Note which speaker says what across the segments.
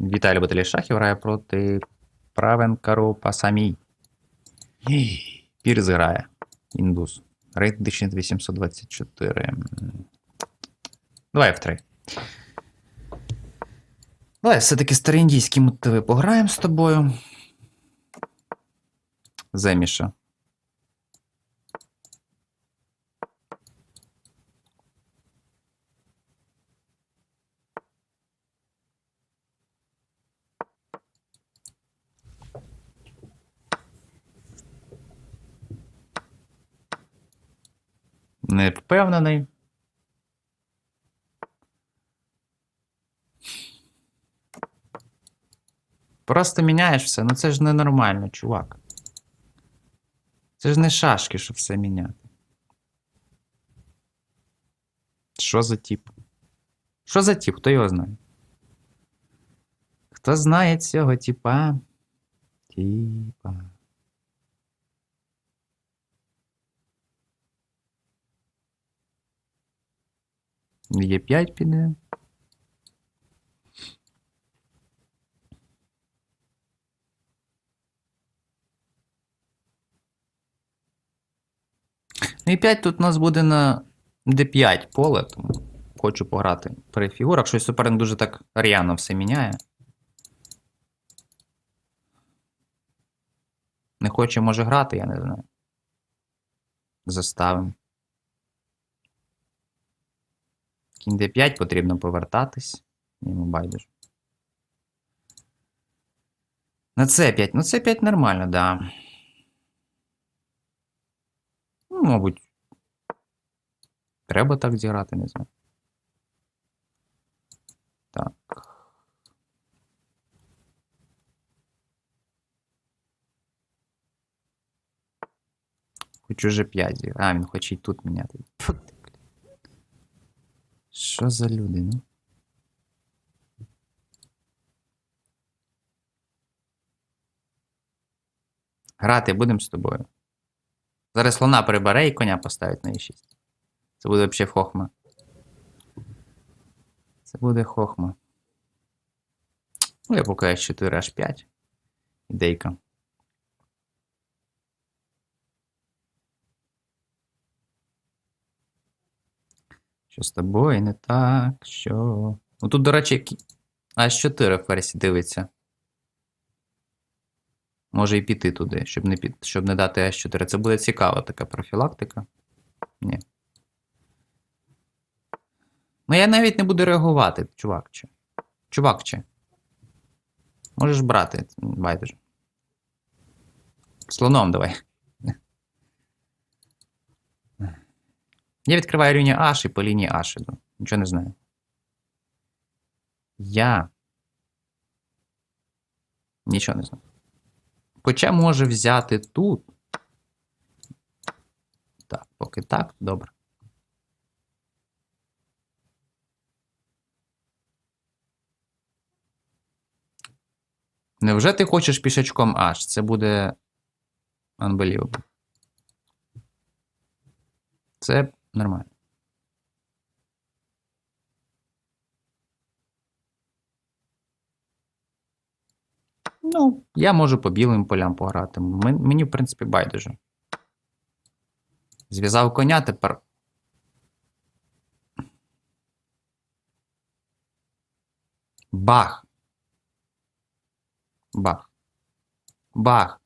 Speaker 1: Віталій Баталій Шахів грає проти Правенкару Пасамій. Пірс грає. Індус. Рейд 1824. Давай в 3. Давай все-таки староіндійські мотиви пограємо з тобою. Земіша. Не впевнений. Просто міняєш все. Ну це ж ненормально, чувак. Це ж не шашки, щоб все міняти. Що за тип? Що за тип? Хто його знає? Хто знає цього типа? Типа. Є 5 піде. Ну і 5 тут у нас буде на D5 поле, тому хочу пограти при фігурах. Щось суперник дуже так р'яно все міняє. Не хоче, може грати, я не знаю. Заставим. Кінь D5 потрібно повертатись. Йому байдуже. На C5. Ну, C5 нормально, да. Ну, мабуть. Треба так зіграти, не знаю. Так. Хочу вже 5 зіграти. А, він хоче і тут міняти. Що за люди, ну? Грати будемо з тобою. Зараз слона прибере і коня поставить на e6. Це буде взагалі хохма. Це буде хохма. Ну, я поки h4 h5. Ідейка. Що з тобою не так, що. Ну тут, до речі, кі- H4 в версії дивиться. Може і піти туди, щоб не, під... щоб не дати H4. Це буде цікава така профілактика. Ні. Ну я навіть не буду реагувати, чувакче. Чувакче. Можеш брати, байдуже. Слоном давай. Я відкриваю рівні H і по лінії H іду. Нічого не знаю. Я. Нічого не знаю. Хоча може взяти тут. Так, поки так, добре. Невже ти хочеш пішачком H? Це буде unbelievable. Це нормально. Ну, я можу по білим полям пограти. Мені, в принципі, байдуже. Зв'язав коня тепер. Бах. Бах. Бах.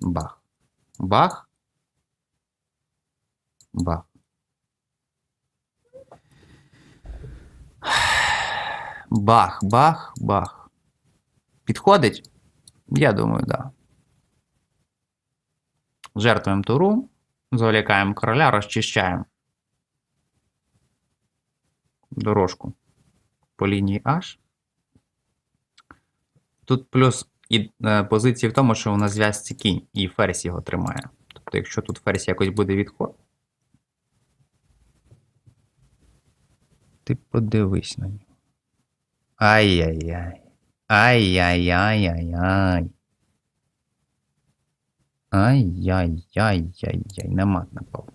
Speaker 1: Бах. Бах. Бах. Бах, бах, бах. Підходить? Я думаю, да. Жертвуємо туру, завлікаємо короля, розчищаємо дорожку по лінії H. Тут плюс і е, позиція в тому, що у нас зв'язці кінь і ферзь його тримає. Тобто, якщо тут ферзь якось буде відход. Ти подивись на нього. Ай-яй-яй. Ай-яй-яй-яй-яй. Ай-яй-яй-яй-яй. На мат напав.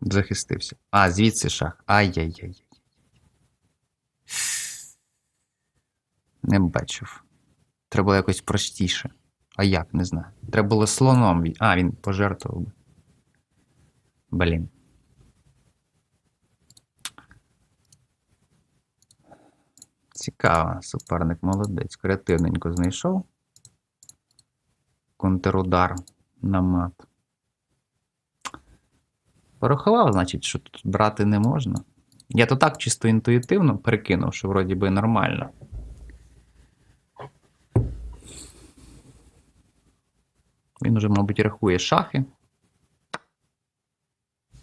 Speaker 1: Захистився. А, звідси шах. Ай-яй-яй. Не бачив. Треба було якось простіше. А як, не знаю. Треба було слоном. А, він пожертвував би. Блін. Цікаво, суперник молодець. Креативненько знайшов. Контрудар на мат. Порахував, значить, що тут брати не можна. Я то так чисто інтуїтивно перекинув, що вроді би нормально. Він уже, мабуть, рахує шахи.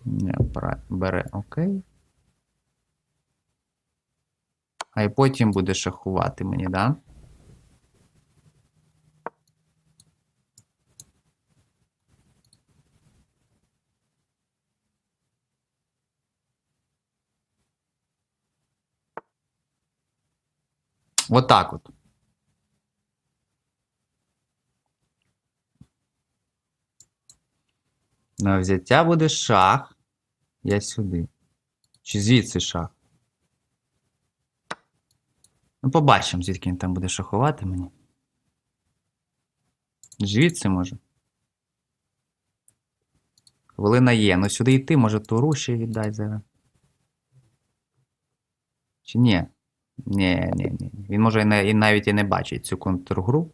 Speaker 1: Не, бере окей. А і потім буде шахувати мені, да? Вот так от. На взяття буде шах. Я сюди. Чи звідси шах? Ну, побачимо, звідки він там буде шахувати мені. Звідси може. Хвилина є. Ну сюди йти, може туру ще віддай зараз. Чи ні? Ні, ні, ні. Він може і, навіть і не бачить цю контргру.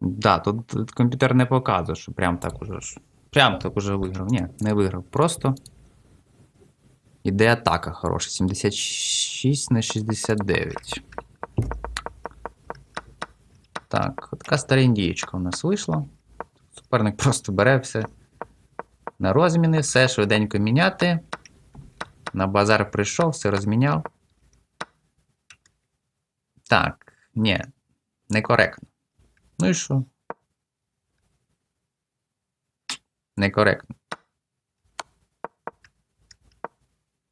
Speaker 1: Да, тут, комп'ютер не показує, що прям так уже. Прям так уже виграв. Ні, не виграв. Просто іде атака хороша. 76 на 69. Так, от така стара індієчка у нас вийшла. Суперник просто бере все на розміни, все швиденько міняти. На базар прийшов, все розміняв. Так, ні, некоректно. Ну і що? Некоректно.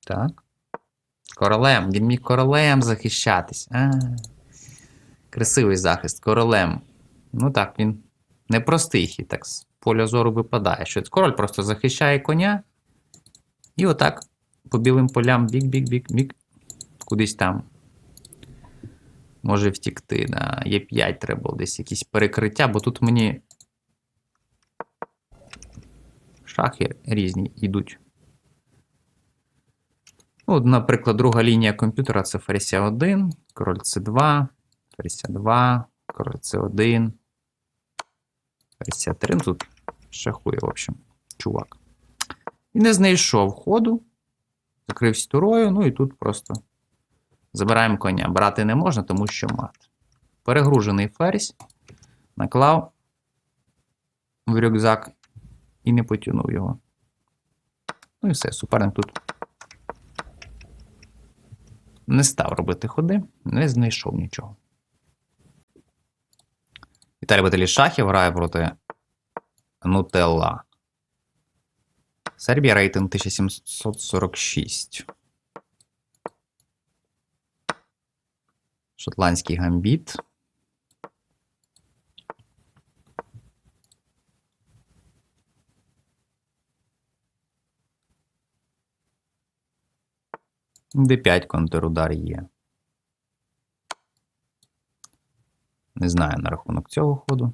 Speaker 1: Так. Королем. Він міг королем захищатись. А, красивий захист. Королем. Ну так, він непростий хід, так з поля зору випадає. Що король просто захищає коня. І отак по білим полям бік-бік-бік-бік. Кудись там. Може втікти. Да. Є 5 треба було десь якісь перекриття, бо тут мені шахи різні йдуть. Ну, наприклад, друга лінія комп'ютера це ферзь 1, король С2, ферзь 2, король С1, ферзь 3. Ну, тут шахує, в общем, чувак. І не знайшов ходу, закрився турою, ну і тут просто забираємо коня. Брати не можна, тому що мат. Перегружений ферзь, наклав в рюкзак і не потягнув його. Ну і все, суперник тут не став робити ходи, не знайшов нічого. Віталій Баталій Шахів грає проти Нутелла. Сербія рейтинг 1746. Шотландський гамбіт. Д5 контрудар є. Не знаю на рахунок цього ходу.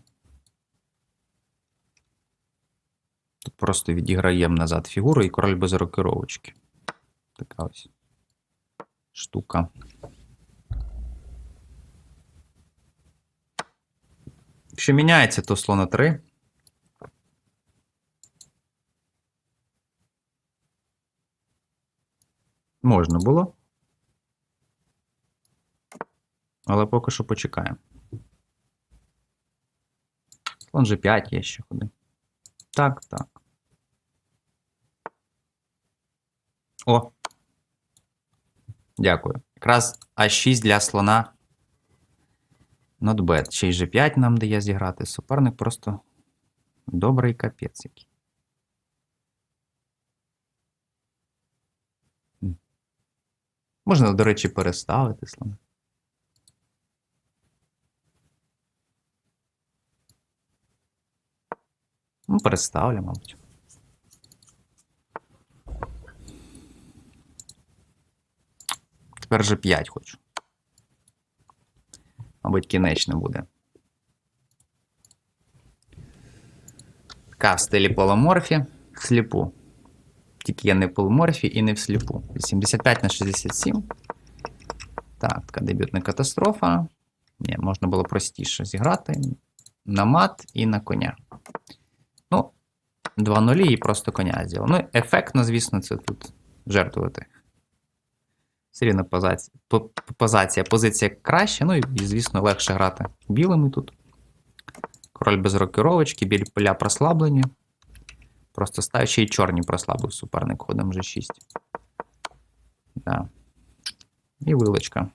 Speaker 1: Тут просто відіграємо назад фігуру і король без рокировочки. Така ось штука. Якщо міняється, то слона 3. Можна було. Але поки що почекаємо. Слон же 5 є ще ходи. Так, так. О. Дякую. Якраз А6 для слона. Нотбет. Ще й G5 нам дає зіграти. Суперник просто добрий капець який. Можна, до речі, переставити слона. Ну, переставлю, мабуть. Тепер же 5 хочу. Мабуть, кінечне буде. Така в стилі полуморфі. Сліпу. Тільки я не в полуморфі і не в сліпу. 85 на 67. Так, така дебютна катастрофа. Ні, можна було простіше зіграти. На мат і на коня. Ну, 2 нулі і просто коня зробив. Ну, ефектно, звісно, це тут жертвувати. Все рівно позація, по- позиція, позиція краще, ну і, звісно, легше грати білими тут. Король без рокіровочки, білі поля прослаблені. Просто став ще й чорні прослабив суперник ходом G6. Да. І вилочка.